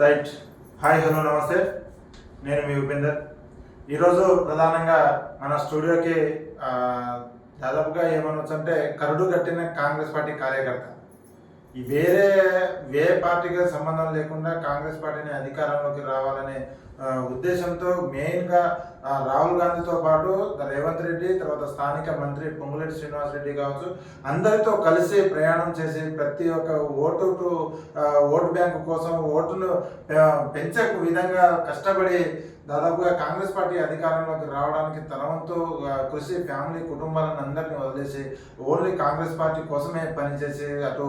Right hi hello నమస్తే. నేను మీ ఉపేందర్. ఈరోజు ప్రధానంగా మన స్టూడియోకి దాదాపుగా ఏమనొచ్చు అంటే కరుడు కట్టిన కాంగ్రెస్ పార్టీ కార్యకర్త. ఈ వేరే వే పార్టీకి సంబంధం లేకుండా కాంగ్రెస్ పార్టీని అధికారంలోకి రావాలనే ఉద్దేశంతో మెయిన్గా రాహుల్ గాంధీతో పాటు రేవంత్ రెడ్డి తర్వాత స్థానిక మంత్రి పొంగులేటి శ్రీనివాస్ రెడ్డి కావచ్చు అందరితో కలిసి ప్రయాణం చేసి ప్రతి ఒక్క ఓటు టు- ఓటు బ్యాంకు కోసం ఓటును పెంచే విధంగా కష్టపడి దాదాపుగా కాంగ్రెస్ పార్టీ అధికారంలోకి రావడానికి తనవంతో కృషి ఫ్యామిలీ కుటుంబాలను అందరినీ వదిలేసి ఓన్లీ కాంగ్రెస్ పార్టీ కోసమే పనిచేసి అటు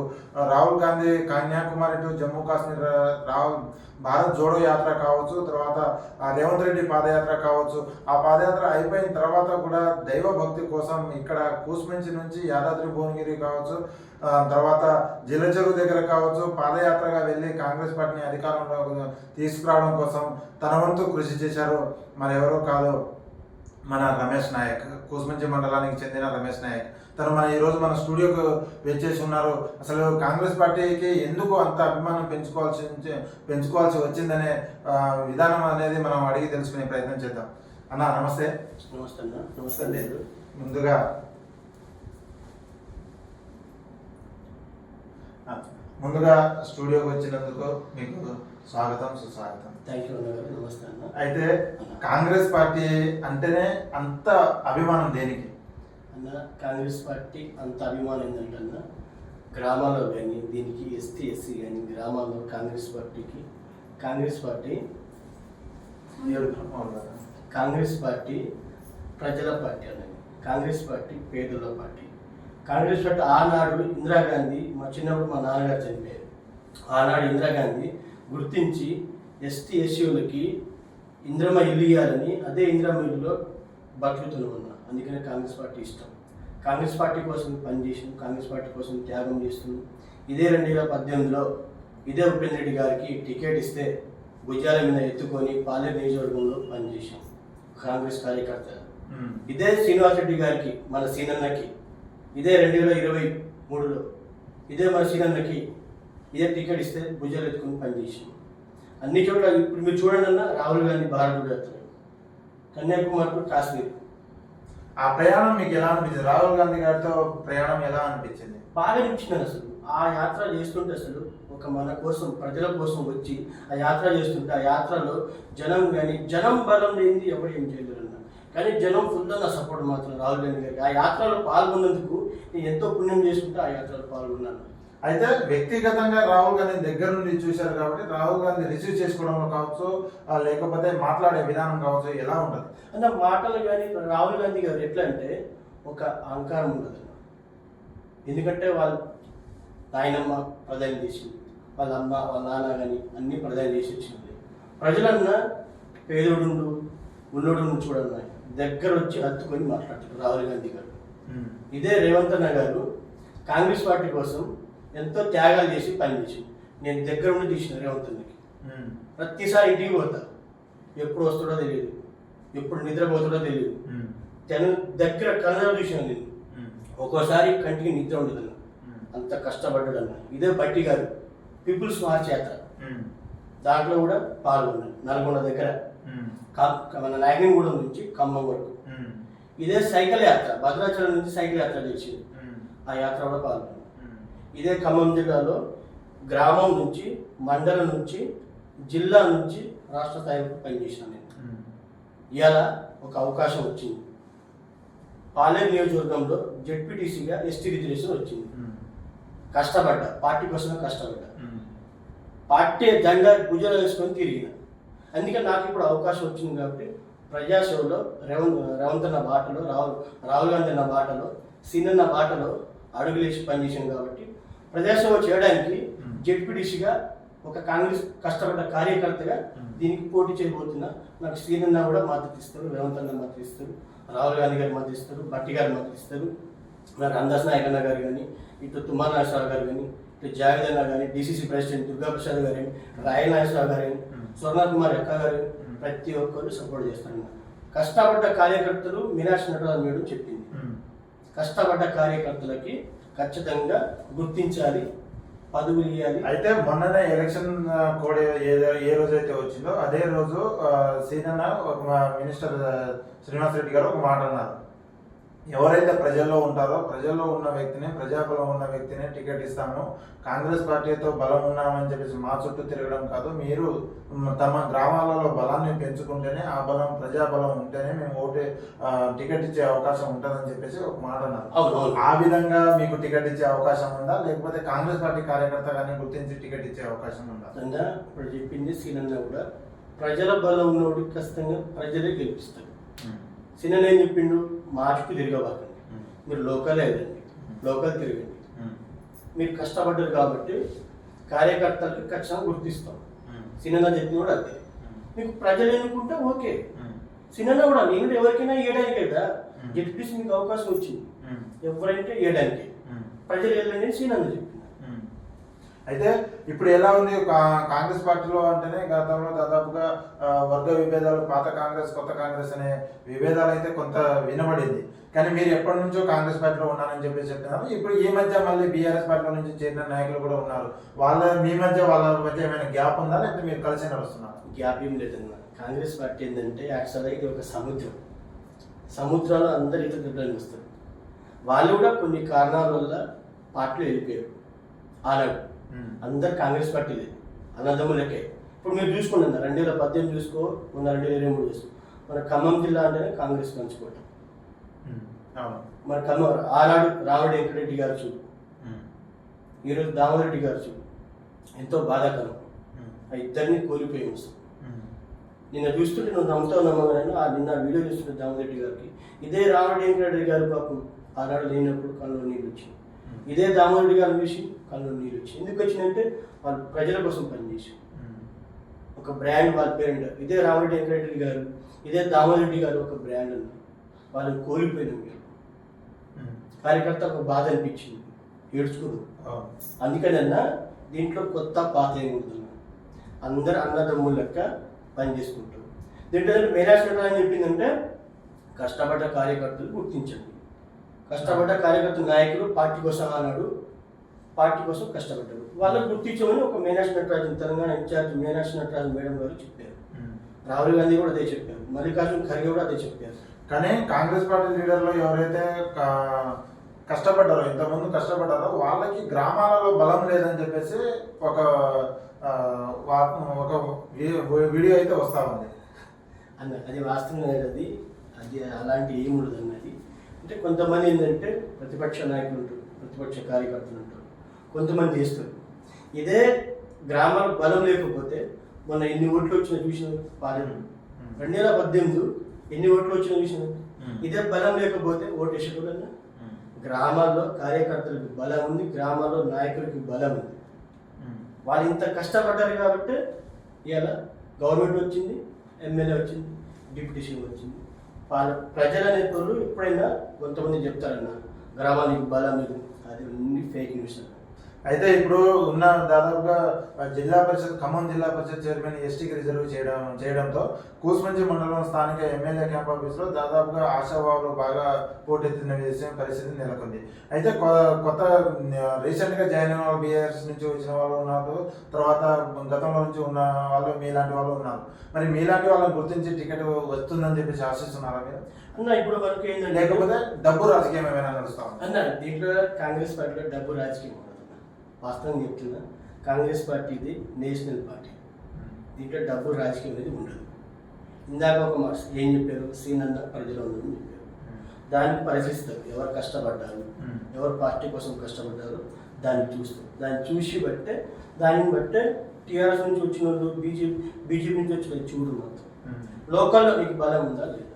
రాహుల్ గాంధీ కన్యాకుమారి టు జమ్మూ కాశ్మీర్ రాహుల్ భారత్ జోడో యాత్ర కావచ్చు తర్వాత రేవంత్ రెడ్డి పాదయాత్ర కావచ్చు. ఆ పాదయాత్ర అయిపోయిన తర్వాత కూడా దైవ భక్తి కోసం ఇక్కడ కూస్మించి నుంచి యాదాద్రి భువనగిరి కావచ్చు తర్వాత జిల్లచెరువు దగ్గర కావచ్చు పాదయాత్రగా వెళ్ళి కాంగ్రెస్ పార్టీని అధికారంలో తీసుకురావడం కోసం తన వంతు కృషి చేశారు మరి ఎవరో కాదు మన రమేష్ నాయక్. కూసుమంచి మండలానికి చెందిన రమేష్ నాయక్. తను మన ఈరోజు మన స్టూడియోకు వచ్చేసి ఉన్నారు. అసలు కాంగ్రెస్ పార్టీకి ఎందుకు అంత అభిమానం పెంచుకోవాల్సి పెంచుకోవాల్సి వచ్చిందనే విధానం అనేది మనం అడిగి తెలుసుకునే ప్రయత్నం చేద్దాం. అన్న నమస్తే. నమస్తే అన్న. నమస్తే ముందుగా ఆ, ముందుగా స్టూడియోకి వచ్చినందుకు మీకు స్వాగతం సుస్వాగతం. అయితే కాంగ్రెస్ పార్టీ అంటేనే అంత అభిమానం దేనికి? అన్న కాంగ్రెస్ పార్టీ అంత అభిమానం ఏంటంటే గ్రామాల్లో కానీ దీనికి ఎస్టీ ఎస్సీ కానీ గ్రామాల్లో కాంగ్రెస్ పార్టీకి కాంగ్రెస్ పార్టీ కాంగ్రెస్ పార్టీ ప్రజల పార్టీ అన్నది. కాంగ్రెస్ పార్టీ పేదల పార్టీ. కాంగ్రెస్ పార్టీ ఆనాడు ఇందిరాగాంధీ మా చిన్నప్పుడు మా నాన్నగారు చనిపోయారు. ఆనాడు ఇందిరాగాంధీ గుర్తించి ఎస్టీ ఎస్సీలకి ఇంద్రమ ఇల్లు ఇవ్వాలని అదే ఇంద్రమ ఇల్లులో బతుకుతున్నాం అన్న. అందుకనే కాంగ్రెస్ పార్టీ ఇష్టం. కాంగ్రెస్ పార్టీ కోసం పనిచేసాం కాంగ్రెస్ పార్టీ కోసం త్యాగం చేస్తున్నాం ఇదే రెండు వేల పద్దెనిమిదిలో ఇదే ఉపేంద్ర రెడ్డి గారికి టికెట్ ఇస్తే భుజాల మీద ఎత్తుకొని పాలేరు నియోజకవర్గంలో పనిచేసాం కాంగ్రెస్ కార్యకర్త ఇదే శ్రీనివాస్ రెడ్డి గారికి మన సీనన్నకి ఇదే రెండు వేల ఇరవై మూడులో. ఇదే మన సీనన్నకి ఇదే టికెట్ ఇస్తే భుజాలు ఎత్తుకుని పనిచేసాం అన్ని చోట్ల ఇప్పుడు మీరు చూడండి అన్న రాహుల్ గాంధీ భారత్ యాత్ర. కన్యాకుమారి కాశ్మీర్ ఆ ప్రయాణం మీకు ఎలా అనిపించింది? రాహుల్ గాంధీ గారితో ప్రయాణం ఎలా అనిపించింది? బాగా అనిపించింది అసలు. ఆ యాత్ర చేస్తుంటే అసలు ఒక మన కోసం ప్రజల కోసం వచ్చి ఆ యాత్ర చేస్తుంటే ఆ యాత్రలో జనం కానీ జనం బలం లేనిది ఎవరు ఏం చేయలేరు. కానీ జనం ఫుల్ నా సపోర్ట్ మాత్రం రాహుల్ గాంధీ గారికి. ఆ యాత్రలో పాల్గొన్నందుకు నేను ఎంతో పుణ్యం చేసుకుంటే ఆ యాత్రలో పాల్గొన్నాను. అయితే వ్యక్తిగతంగా రాహుల్ గాంధీ దగ్గర నుండి చూశారు కాబట్టి రాహుల్ గాంధీ రిసీవ్ చేసుకోవడంలో కావచ్చు లేకపోతే మాట్లాడే విధానం కావచ్చు ఎలా ఉంటుంది? అన్న మాటలు కానీ రాహుల్ గాంధీ గారు ఎట్లా అంటే ఒక అహంకారం ఉండదు. ఎందుకంటే వాళ్ళ నాయనమ్మ ప్రధాని చేసింది వాళ్ళ అమ్మ వాళ్ళ నాన్న కానీ అన్ని ప్రధాని చేసి వచ్చింది ప్రజలన్నా పేదోడుండు ఉన్నోడు చూడన్న దగ్గర వచ్చి హత్తుకొని మాట్లాడుతారు రాహుల్ గాంధీ గారు. ఇదే రేవంత్ అన్న గారు కాంగ్రెస్ పార్టీ కోసం ఎంతో త్యాగాలు చేసి పనిచేసి నేను దగ్గర ఉండి తీసిన రేవంత్ అన్నకి. ప్రతిసారి ఇంటికి పోతా. ఎప్పుడు వస్తాడో తెలియదు. ఎప్పుడు నిద్రపోతాడో తెలియదు. తను దగ్గర కళ్ళ చూసాను నేను. ఒక్కోసారి కంటికి నిద్ర ఉండదు అంత కష్టపడ్డాడు అన్న. ఇదే బట్టి గారు. పీపుల్స్ మార్చ్ యాత్ర. దాంట్లో కూడా పాల్గొన్నాను నల్గొండ దగ్గర. మన నాయకునిగూడెం నుంచి ఖమ్మం వరకు. ఇదే సైకిల్ యాత్ర భద్రాచలం నుంచి సైకిల్ యాత్ర చేసింది. ఆ యాత్ర కూడా ఉమ్, ఇదే ఖమ్మం జిల్లాలో గ్రామం నుంచి మండలం నుంచి జిల్లా నుంచి రాష్ట్ర స్థాయికి పనిచేసాను నేను. ఇవాళ ఒక అవకాశం వచ్చింది. పాలేరు నియోజకవర్గంలో జెడ్పీటీసీగా ఎస్టీ రిజర్వేషన్ వచ్చింది. కష్టపడ్డా పార్టీ కోసమే కష్టపడ్డా. పార్టీ జెండా భుజాలు వేసుకొని తిరిగిన. అందుకే నాకు ఇప్పుడు అవకాశం వచ్చింది కాబట్టి ప్రజాసేవలో రేవంత్ రేవంత్ అన్న బాటలో రాహుల్ రాహుల్ గాంధీ అన్న బాటలో సీనన్న బాటలో అడుగులేసి పనిచేసాను కాబట్టి ప్రజాసేవ చేయడానికి. జెడ్పీటీసీగా ఒక కాంగ్రెస్ కష్టపడ్డ కార్యకర్తగా. దీనికి పోటీ చేయబోతున్నా నాకు సీనన్న కూడా మద్దతు ఇస్తారు రేవంత్ అన్న మద్దతు ఇస్తారు రాహుల్ గాంధీ గారు మద్దతు ఇస్తారు బట్టి గారు మద్దతు ఇస్తారు మరి అందాస్ నాయక్ అన్న గారు కానీ ఇటు తుమ్మల నాగేశ్వరరావు గారు కానీ ఇటు జావేద్ అన్న కానీ డిసిసి ప్రెసిడెంట్ దుర్గా ప్రసాద్ గారు కానీ రాయల్ నాగేశ్వరరావు గారు కానీ Hmm. స్వర్ణ కుమార్ అక్క గారు. ప్రతి ఒక్కరు సపోర్ట్ చేస్తారు కష్టపడ్డ కార్యకర్తలు మీనాక్షి నటరాజు మేడం చెప్పింది కష్టపడ్డ కార్యకర్తలకి ఖచ్చితంగా గుర్తించాలి పదవులు ఇవ్వాలి అయితే మొన్ననే ఎలక్షన్ కోడ్ ఏ ఏ రోజు అయితే వచ్చిందో అదే రోజు సీనన్న ఒక మినిస్టర్ శ్రీనివాస్ రెడ్డి గారు ఒక మాట అన్నారు ఎవరైతే ప్రజల్లో ఉంటారో ప్రజల్లో ఉన్న వ్యక్తిని ప్రజాబలం ఉన్న వ్యక్తిని టికెట్ ఇస్తాము. కాంగ్రెస్ పార్టీతో బలం ఉన్నామని చెప్పేసి మా చుట్టూ తిరగడం కాదు. మీరు తమ గ్రామాలలో బలాన్ని పెంచుకుంటేనే ఆ బలం ప్రజాబలం ఉంటేనే మేము ఓటే టికెట్ ఇచ్చే అవకాశం ఉంటుందని చెప్పేసి ఒక మాట అన్నారు. ఆ విధంగా మీకు టికెట్ ఇచ్చే అవకాశం ఉందా? లేకపోతే కాంగ్రెస్ పార్టీ కార్యకర్త కానీ గుర్తించి టికెట్ ఇచ్చే అవకాశం ఉందా? ఇప్పుడు చెప్పింది సీనన్న కూడా ప్రజల బలం ఉన్నోడు ఖచ్చితంగా ప్రజలే గెలిపిస్తారు. సీనన్న ఏం చెప్పిండు? మార్చుకు తిరగబాకండి. మీరు లోకలే వెళ్ళండి లోకల్ తిరగండి మీరు కష్టపడ్డారు కాబట్టి కార్యకర్తలకు ఖచ్చితంగా గుర్తిస్తాం. సినిమా చెప్పిన కూడా అదే మీకు ప్రజలు ఎన్నుకుంటే ఓకే. సినిమా కూడా నేను ఎవరికైనా ఇవ్వడానికి కదా జడ్పీసీ మీకు అవకాశం వచ్చింది. ఎవరైతే ఇవ్వడానికి ప్రజలు వెళ్ళండి అని సీనన్న చెప్పింది అయితే ఇప్పుడు ఎలా ఉంది? కా- కాంగ్రెస్ పార్టీలో అంటేనే గతంలో దాదాపుగా వర్గ విభేదాలు పాత కాంగ్రెస్ కొత్త కాంగ్రెస్ అనే విభేదాలు అయితే కొంత వినబడింది. కానీ మీరు ఎప్పటి నుంచో కాంగ్రెస్ పార్టీలో ఉన్నారని చెప్పేసి చెప్తున్నారు ఇప్పుడు ఈ మధ్య మళ్ళీ బీఆర్ఎస్ పార్టీలో నుంచి చేరిన నాయకులు కూడా ఉన్నారు. వాళ్ళ మీ మధ్య వాళ్ళ మధ్య ఏమైనా గ్యాప్ ఉందా? లేకపోతే మీరు కలిసి నడుస్తున్నారు? గ్యాప్ ఏం లేదన్న. కాంగ్రెస్ పార్టీ ఏంటంటే యాక్చువల్గా ఇది ఒక సముద్రం. సముద్రంలో అందరు ఈత కొట్టడానికి వస్తారు వాళ్ళు కూడా కొన్ని కారణాల వల్ల పార్టీలో వెళ్ళిపోయారు. ఆనాడు. అందరు కాంగ్రెస్ పార్టీలే అన్నదమ్ములకే ఇప్పుడు మీరు చూసుకున్నారు రెండు వేల పద్దెనిమిది చూసుకో మొన్న రెండు వేల ఇరవై మూడు చూసుకో. మన ఖమ్మం జిల్లా అంటేనే కాంగ్రెస్ పంచుకోవటం అవును. మన ఖమ్మం ఆనాడు రాముడు వెంకటరెడ్డి గారు చూడు. ఈరోజు దామరెడ్డి గారు చూడు. ఎంతో బాధాకరం. ఆ ఇద్దరిని కోల్పోయి నిన్న చూస్తుంటే నువ్వు నమ్ముతావు నమ్మగానే ఆ నిన్న వీడియో చూస్తుంటే దామరెడ్డి గారికి. ఇదే రాముడు వెంకటరెడ్డి గారు పాపం ఆనాడు లేనప్పుడు కళ్ళు నీళ్ళు వచ్చింది. ఇదే దామరెడ్డి గారిని చూసి కళ్ళు నీళ్ళు వచ్చి. ఎందుకు వచ్చిందంటే వాళ్ళు ప్రజల కోసం పనిచేసి ఒక బ్రాండ్ వాళ్ళ పేరు ఇదే రామరెడ్డి వెంకటరెడ్డి గారు ఇదే దామరెడ్డి గారు ఒక బ్రాండ్ అన్నారు. వాళ్ళని కోల్పోయినాం మీరు కార్యకర్త ఒక బాధ అనిపించింది. అవును అందుకనన్నా దీంట్లో కొత్త పాత ఏముంటుంది అందరు అన్నదమ్ముల లెక్క పని చేసుకుంటారు దీంట్లో మేరాశ్వర అని చెప్పిందంటే కష్టపడ్డ కార్యకర్తలు గుర్తించండి. కష్టపడ్డ కార్యకర్త నాయకులు పార్టీ కోసం అన్నాడు. పార్టీ కోసం కష్టపడ్డారు వాళ్ళని గుర్తించమని ఒక మీనాక్షి నటరాజన్ తెలంగాణ ఇన్ఛార్జ్ మీనాక్షి నటరాజన్ మేడం గారు చెప్పారు. రాహుల్ గాంధీ కూడా అదే చెప్పారు. మల్లికార్జున ఖర్గే కూడా అదే చెప్పారు. కానీ కాంగ్రెస్ పార్టీ లీడర్లు ఎవరైతే కష్టపడ్డారో ఇంతకుముందు కష్టపడ్డారో వాళ్ళకి గ్రామాలలో బలం లేదని చెప్పేసి ఒక ఒక వీడియో అయితే వస్తా ఉంది. అన్న అది వాస్తవం అది. అది అలాంటి ఏమి ఉండదు అన్నది అంటే కొంతమంది ఏంటంటే ప్రతిపక్ష నాయకులు ఉంటారు ప్రతిపక్ష కార్యకర్తలు ఉంటారు కొంతమంది చేస్తారు. ఇదే గ్రామాల బలం లేకపోతే మొన్న ఎన్ని ఓట్లు వచ్చినా చూసిన పాలెం రెండు వేల పద్దెనిమిది ఎన్ని ఓట్లు వచ్చినా చూసిన ఇదే బలం లేకపోతే ఓటు వేసేటోళ్ళన్నా గ్రామాల్లో కార్యకర్తలకు బలం ఉంది గ్రామాల్లో నాయకులకి బలం ఉంది. వాళ్ళు ఇంత కష్టపడ్డారు కాబట్టి ఇవాళ గవర్నమెంట్ వచ్చింది ఎమ్మెల్యే వచ్చింది డిప్యూటీ సీఎం వచ్చింది. వాళ్ళ ప్రజలు అనేటోళ్ళు ఎప్పుడైనా కొంతమంది చెప్తారన్న గ్రామానికి బలం లేదు అది అన్ని ఫేక్ న్యూస్ అన్న. అయితే ఇప్పుడు ఉన్న దాదాపుగా జిల్లా పరిషత్ ఖమ్మం జిల్లా పరిషత్ చైర్మన్ ఎస్టీకి రిజర్వ్ చేయడం చేయడంతో కూసుమంచి మండలం స్థానిక ఎమ్మెల్యే క్యాంప్ ఆఫీస్లో దాదాపుగా ఆశావాహులు బాగా పోటెత్తిన విషయం పరిస్థితి నెలకొంది అయితే కొత్త రీసెంట్గా జాయిన్ అయిన వాళ్ళు బీఆర్ఎస్ నుంచి వచ్చిన వాళ్ళు ఉన్నారు తర్వాత గతంలో నుంచి ఉన్న వాళ్ళు మీలాంటి వాళ్ళు ఉన్నారు మరి మీలాంటి వాళ్ళని గుర్తించి టికెట్ వస్తుందని చెప్పేసి ఆశిస్తున్నారా మీరు ఇప్పుడు ఏంటంటే లేకపోతే డబ్బు రాజకీయం ఏమైనా నడుస్తా? అన్న దీంట్లో కాంగ్రెస్ పార్టీలో డబ్బు రాజకీయం. వాస్తవం చెప్తున్నా. కాంగ్రెస్ పార్టీది నేషనల్ పార్టీ. దీంట్లో డబ్బు రాజకీయం అనేది ఉండదు. ఇందాక ఒక మా ఏం చెప్పారు? సీనన్న ప్రజలు ఉందని చెప్పారు. దాన్ని పరిశీలిస్తారు. ఎవరు కష్టపడ్డారు? ఎవరు పార్టీ కోసం కష్టపడ్డారు? దాన్ని చూస్తారు. దాన్ని చూసి బట్టే దాన్ని బట్టే టీఆర్ఎస్ నుంచి వచ్చిన వాళ్ళు బీజేపీ బీజేపీ నుంచి వచ్చిన చూడు మొత్తం లోకల్లో నీకు బలం ఉందా లేదా?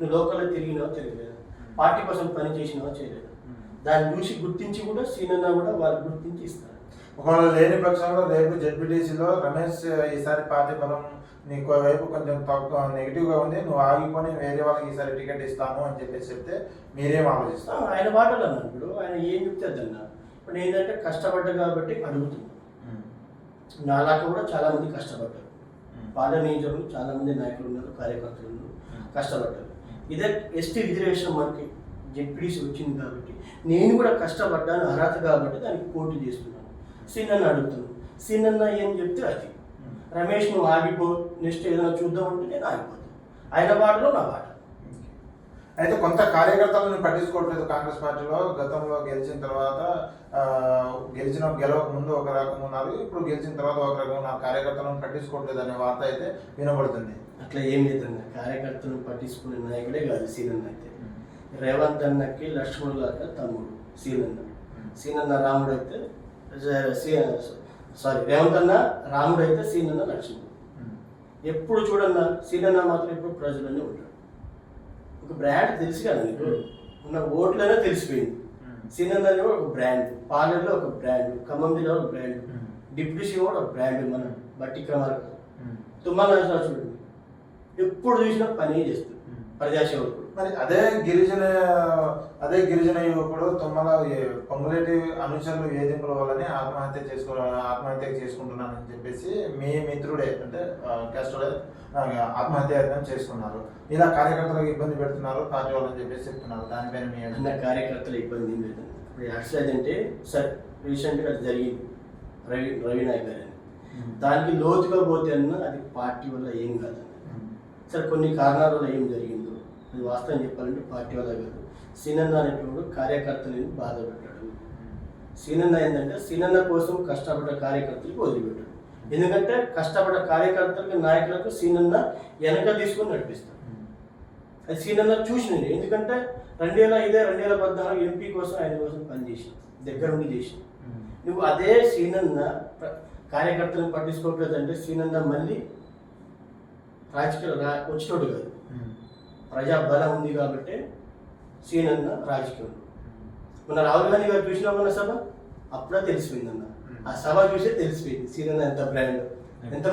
నువ్వు లోకల్లో తిరిగినావా? తిరగలేదా? పార్టీ కోసం పని చేసినావా? చేయలేదా? దాన్ని చూసి గుర్తించి కూడా సీనన్న కూడా వాళ్ళు గుర్తించి ఇస్తారు. ఒకవేళ లేని పక్షంలో రేపు జెడ్పీటీసీలో రమేష్ ఈసారి పార్టీ బలం నీకు వైపు కొంచెం తక్కువ నెగిటివ్గా ఉంది నువ్వు ఆగిపోని వేరే వాళ్ళకి ఈసారి టికెట్ ఇస్తాను అని చెప్పేసి చెప్తే మీరేం ఆ, ఆలోచిస్తారు ఆయన మాటలు అన్నాడు ఇప్పుడు ఆయన ఏం చెప్తే అన్న ఇప్పుడు ఏంటంటే కష్టపడ్డా కాబట్టి అడుగుతున్నాను నాలాగా కూడా చాలా మంది కష్టపడ్డారు. నియోజకవర్గంలో చాలా మంది నాయకులు ఉన్నారు కార్యకర్తలు ఉన్నారు కష్టపడ్డారు. ఇదే ఎస్టీ రిజర్వేషన్ మనకి. జెడ్పీడీసీ వచ్చింది కాబట్టి నేను కూడా కష్టపడ్డాను అర్హత కాబట్టి దానికి పోటీ చేస్తున్నాను. సీనన్న అడుగుతున్నాను. సీనన్న ఏం చెప్తే అది. రమేష్ నువ్వు ఆగిపో నెక్స్ట్ ఏదైనా చూద్దాం అంటే నేను ఆగిపోతాను ఆయన బాటలో నా బాట. అయితే కొంత కార్యకర్తలను పట్టించుకోవట్లేదు కాంగ్రెస్ పార్టీలో. గతంలో గెలిచిన తర్వాత గెలిచిన గెలవక ముందు ఒక రకం ఉన్నారు. ఇప్పుడు గెలిచిన తర్వాత ఒక రకం ఉన్నారు. కార్యకర్తలను పట్టించుకోవట్లేదు అనే వార్త అయితే వినబడుతుంది. అట్లా ఏం లేదన్న. కార్యకర్తలను పట్టించుకునే నాయకుడే కాదు సీనన్న అయితే. రేవంత్ అన్నకి లక్ష్మణుల అక్క తమ్ముడు సీనన్న. సీనన్న రాముడు అయితే సారీ రేవంత్ అన్న రాముడు అయితే సీనన్న లక్ష్మణుడు ఎప్పుడు చూడన్న సీనన్న మాత్రం ఎప్పుడు ప్రజల్లోనే ఉంటాడు. ఒక బ్రాండ్ తెలుసు కదా నీకు ఉన్న ఓట్లనే తెలిసిపోయింది. సీనన్న ఒక బ్రాండ్ పాలెల్లో ఒక బ్రాండ్ ఖమ్మం జిల్లా ఒక బ్రాండ్ డిప్యూటీ సీఎం కూడా ఒక బ్రాండ్ మన బట్టి క్రమాలు. తుమ్మల చూడండి. ఎప్పుడు చూసినా పని చేస్తుంది. ప్రజాసేవకుడు. మరి అదే గిరిజన అదే గిరిజన యువకుడు తుమ్మల పొంగులేటి అనుచరులు వేధింపుల వల్లనే ఆత్మహత్య చేసుకో ఆత్మహత్య చేసుకుంటున్నానని చెప్పేసి మీ మిత్రుడే అంటే క్యాస్టోడే ఆత్మహత్య యత్నం చేసుకున్నారు ఇలా కార్యకర్తలకు ఇబ్బంది పెడుతున్నారు పార్టీ వాళ్ళని చెప్పేసి చెప్తున్నారు. దానిపైన మీ కార్యకర్తలు ఇబ్బంది లేదు. యాక్సిడెంట్ అంటే సార్ రీసెంట్గా జరిగింది. రవి రవి నాయక్ గారు అని. దానికి లోతుగా పోతే అన్న అది పార్టీ వల్ల ఏం కాదు. సరే కొన్ని కారణాల వల్ల ఏం జరిగిందో అది వాస్తవం చెప్పాలంటే పార్టీ వల్ల కాదు సీనన్న అనేటువంటి కార్యకర్తలను బాధ పెట్టాడు సీనన్న ఏంటంటే సీనన్న కోసం కష్టపడ్డ కార్యకర్తలకు వదిలిపెట్టాడు. ఎందుకంటే కష్టపడ్డ కార్యకర్తలకు నాయకులకు సీనన్న వెనక తీసుకొని నడిపిస్తాడు. అది సీనన్న చూసినది ఎందుకంటే రెండు వేల ఐదే రెండు వేల పద్నాలుగు ఎంపీ కోసం ఆయన కోసం పనిచేసి దగ్గర ఉండి చేసి నువ్వు అదే సీనన్న కార్యకర్తలను పట్టించుకోవట్లేదంటే సీనన్న మళ్ళీ రాజకీయాలు రా వచ్చినోడు కాదు. ప్రజా బలం ఉంది కాబట్టి సీనన్న రాజకీయం. మన రాహుల్ గాంధీ గారు చూసిన మన సభ? అప్పుడే తెలిసిపోయిందన్న. ఆ సభ చూసే తెలిసిపోయింది. సీనన్న ఎంత బ్రాండ్ ఎంత